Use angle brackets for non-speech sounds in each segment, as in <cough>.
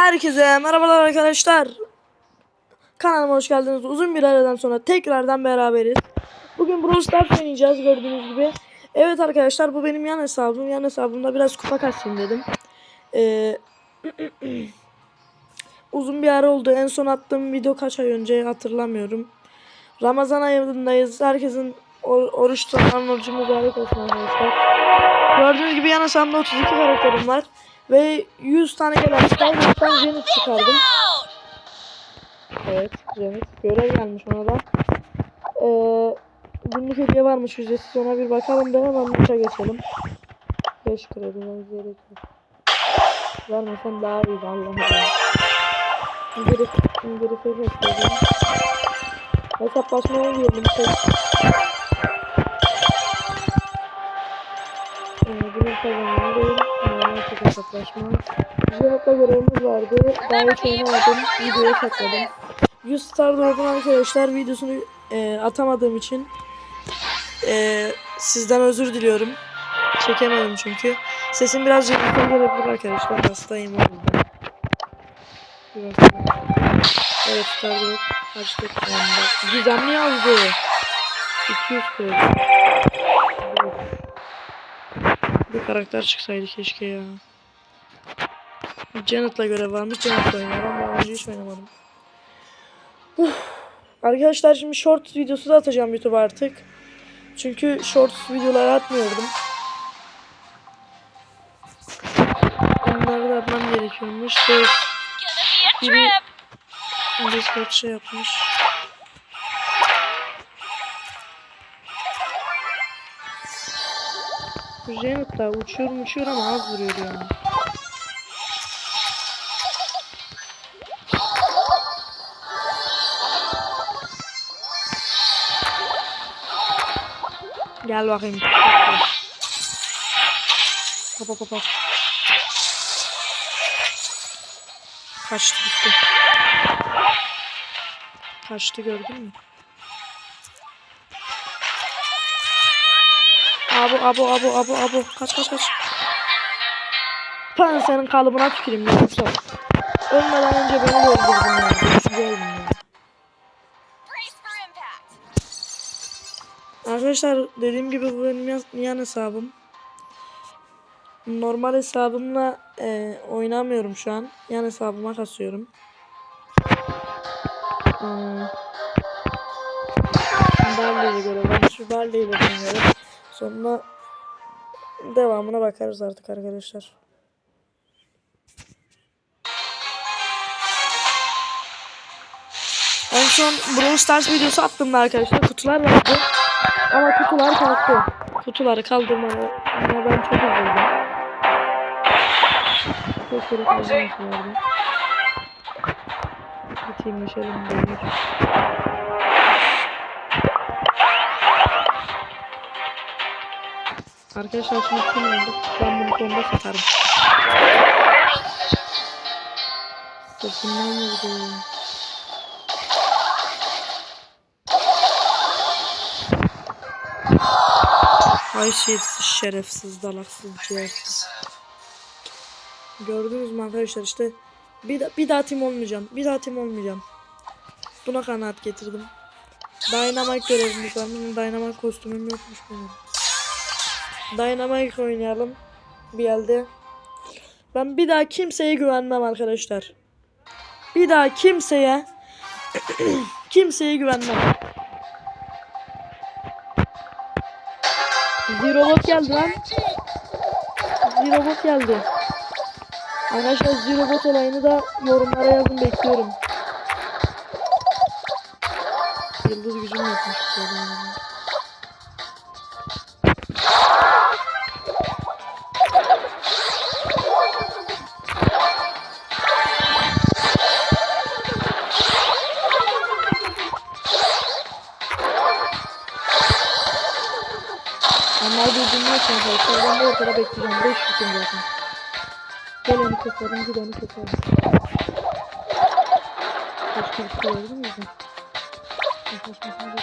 Herkese merhabalar arkadaşlar. Kanalıma hoş geldiniz. Uzun bir aradan sonra tekrardan beraberiz. Bugün Brawl Stars oynayacağız gördüğünüz gibi. Evet arkadaşlar bu benim yan hesabım. Yan hesabımda biraz kupa kasayım dedim. Ee, <clears throat> uzun bir ara oldu. En son attığım video kaç ay önce hatırlamıyorum. Ramazan ayındayız. Herkesin or- oruç tutan orucu mübarek olsun arkadaşlar. Gördüğünüz gibi yan hesabımda 32 karakterim var. Ve 100 tane gelen Skyblock'tan Zenith çıkardım. Evet Zenith. Görev gelmiş ona da. Ee, günlük hediye varmış ücretsiz ona bir bakalım da hemen maça geçelim. 5 kredi var gerek yok. Vermesen daha iyiydi Allah'ım. İngiliz, İngiliz'e bekledim. Hesaplaşmaya girdim. Tek. Ee, Hesaplaşma. Cevapla görevimiz vardı. Daha hiç oynamadım. Videoya sakladım. 100 star drop'un arkadaşlar videosunu e, atamadığım için e, sizden özür diliyorum. Çekemedim çünkü. Sesim biraz ciddi gelebilir arkadaşlar. Hastayım o yüzden. Bir bakalım. Evet star drop. Açtık. Gizemli yazdı. 200 kredi. Bir karakter çıksaydı keşke ya. Janet'la görev varmış. Janet'la oynuyorum ama önce hiç oynamadım. Uf. Arkadaşlar şimdi short videosu da atacağım YouTube artık. Çünkü short videoları atmıyordum. Onları da atmam gerekiyormuş. Şey, biri Discord şey yapmış. Bu Janet da uçuyor uçuyor ama az vuruyor yani. Gel bakayım. Hop hop hop hop. Kaçtı gitti. Kaçtı gördün mü? Abo abo abo abo abo. Kaç kaç kaç. Ben senin kalıbına tüküreyim. Ölmeden önce beni öldürdün ya. Arkadaşlar dediğim gibi bu benim yan, hesabım. Normal hesabımla e, oynamıyorum şu an. Yan hesabıma kasıyorum. Hmm. Barley'le göre ben şu Barley'le oynuyorum. Sonra devamına bakarız artık arkadaşlar. En son Brawl Stars videosu attım da arkadaşlar. Kutular vardı. Ama kutular kalktı. Kutuları kaldırmaya ben çok üzüldüm. De kaldırmasınlardı. Bir teamleşelim böyle. Arkadaşlar şimdi kim oldu? Ben bunu sonunda satarım. Sırtından vurdu. Haysiyetsiz, şerefsiz, dalaksız, ciğersiz. Gördünüz mü arkadaşlar işte bir, da- bir daha tim olmayacağım. Bir daha tim olmayacağım. Buna kanaat getirdim. Dynamite görevimiz var. Benim Dynamite kostümüm yokmuş benim. Dynamite oynayalım. Bir elde. Ben bir daha kimseye güvenmem arkadaşlar. Bir daha kimseye <clears throat> kimseye güvenmem. Zerobot geldi lan. Zerobot geldi. Arkadaşlar Zerobot olayını da yorumlara yazın bekliyorum. Yıldız gücüm yokmuş. Bu yapıyor arkadaşlar. Ben de ortada bekleyeceğim. 5 gün zaten. Geleni keserim, gideni keserim. Başka bir şey oldu mu? Bu kadar be,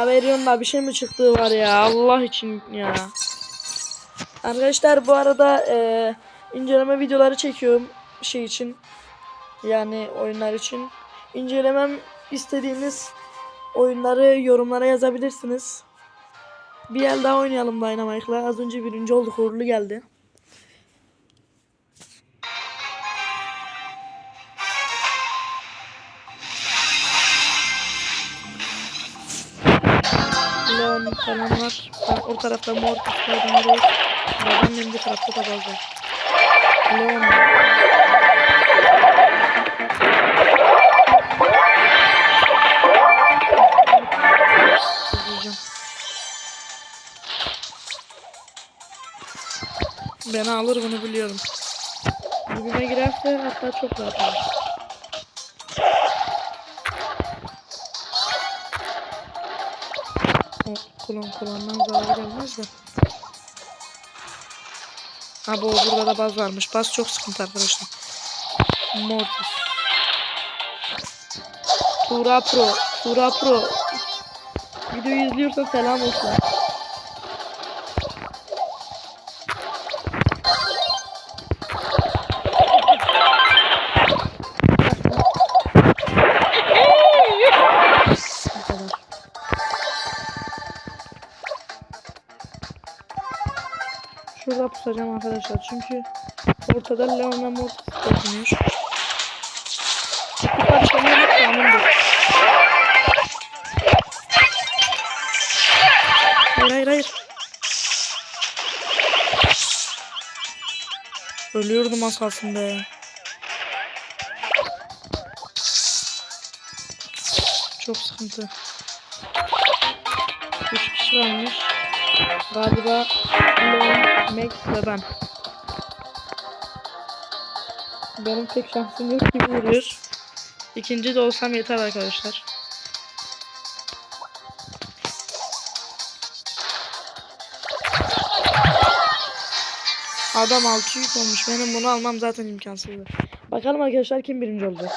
Ya veriyorum da bir şey mi çıktığı var ya Allah için ya. Arkadaşlar bu arada e, inceleme videoları çekiyorum şey için. Yani oyunlar için. İncelemem istediğiniz oyunları yorumlara yazabilirsiniz. Bir el daha oynayalım Dynamite'la. Az önce birinci olduk. Uğurlu geldi. Leon falan var. Ben o tarafta mor tutsaydım orayı. Babaannem bu tarafta da bazı. Leon var. Beni alır bunu biliyorum. Dibime girerse hatta çok rahat olur. Kulon kulondan zarar gelmez de. Ha bu burada da baz varmış. Baz çok sıkıntı arkadaşlar. Mortis. Tura Pro. Tura Pro. Videoyu izliyorsan selam olsun. Şurada pusacağım arkadaşlar çünkü ortada Leon ve Mortis görünüyor. Bu karışımı kanundur. Hayır hayır hayır. Ölüyordum kalsın be. Çok sıkıntı. Üç kişi varmış. Galiba Max ve ben. Benim tek şansım yok gibi vuruyor. İkinci de olsam yeter arkadaşlar. Adam 6 yük olmuş. Benim bunu almam zaten imkansızdı. Bakalım arkadaşlar kim birinci oldu.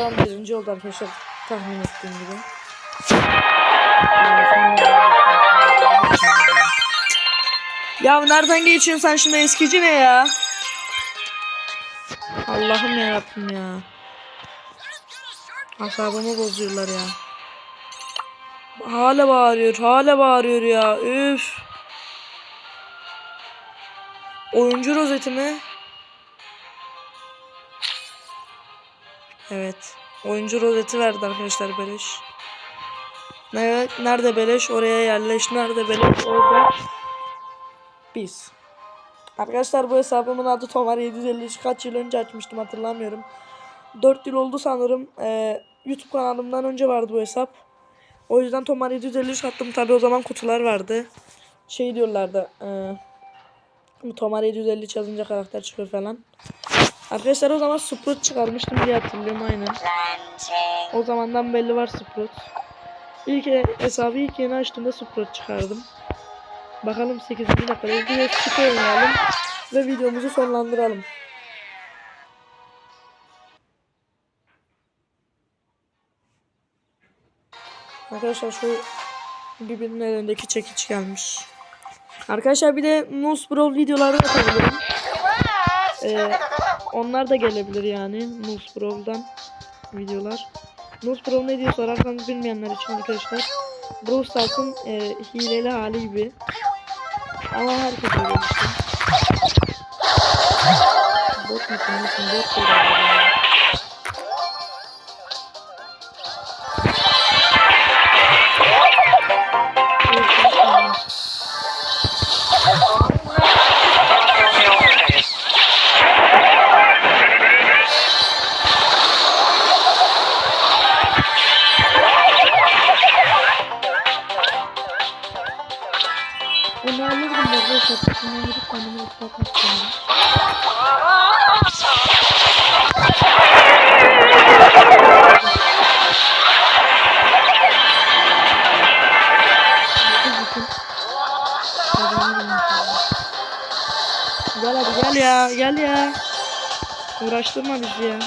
Leon birinci oldu arkadaşlar. Tahmin ettiğim gibi. Ya nereden geçiyorsun sen şimdi eskici ne ya? Allah'ım yarabbim ya. Asabımı bozuyorlar ya. Hala bağırıyor, hala bağırıyor ya. Üf. Oyuncu rozeti mi? Evet. Oyuncu rozeti verdi arkadaşlar beleş. Nerede beleş? Oraya yerleş. Nerede beleş? Orada. Biz. Arkadaşlar bu hesabımın adı Tomar 753. Kaç yıl önce açmıştım hatırlamıyorum. 4 yıl oldu sanırım. Ee, YouTube kanalımdan önce vardı bu hesap. O yüzden Tomar 753 attım. Tabi o zaman kutular vardı. Şey diyorlardı. E, Tomar 753 yazınca karakter çıkıyor falan. Arkadaşlar o zaman Sprout çıkarmıştım diye hatırlıyorum aynen. O zamandan belli var Sprout. İlk e- hesabı ilk yeni açtığımda Sprout çıkardım. Bakalım 8. dakikada bir çıkı oynayalım ve videomuzu sonlandıralım. Arkadaşlar şu birbirinin elindeki çekiç gelmiş. Arkadaşlar bir de Nus Brawl videoları atabilirim. Ee, onlar da gelebilir yani Nus Brawl'dan videolar. Nus Brawl ne diye sorarsanız bilmeyenler için arkadaşlar. Brawl Stars'ın e, hileli hali gibi. Ama herkes öyle işte. Bot musun musun bot değil Gel hadi gel ya gel ya. Uğraştırma bizi ya.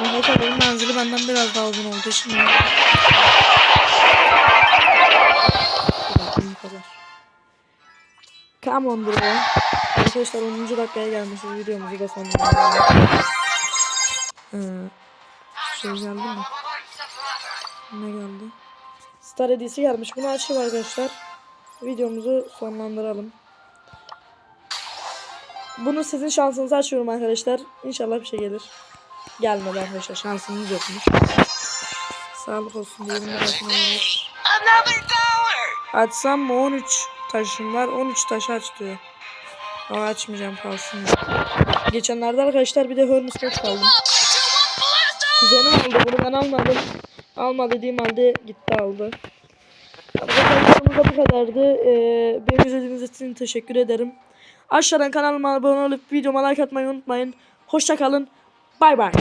Arkadaşlar benim menzili benden biraz daha uzun oldu şimdi. Come on bro. Arkadaşlar 10. dakikaya gelmişiz videomuzu da sonlandıralım. Ee, şey geldi mi? Ne geldi? Star hediyesi gelmiş. Bunu açayım arkadaşlar. Videomuzu sonlandıralım. Bunu sizin şansınıza açıyorum arkadaşlar. İnşallah bir şey gelir. Gelmedi arkadaşlar. Şansınız yokmuş. Sağlık olsun diyelim. Açsam mı 13 taşım var. 13 taş aç diyor. Ama açmayacağım kalsın. Geçenlerde arkadaşlar bir de Hermes Max aldım. Kuzenim aldı bunu ben almadım. Alma dediğim halde gitti aldı. Arkadaşlar videomuz da bu kadardı. Ee, beni izlediğiniz için teşekkür ederim. Aşağıdan kanalıma abone olup videoma like atmayı unutmayın. Hoşça kalın. Bay bay.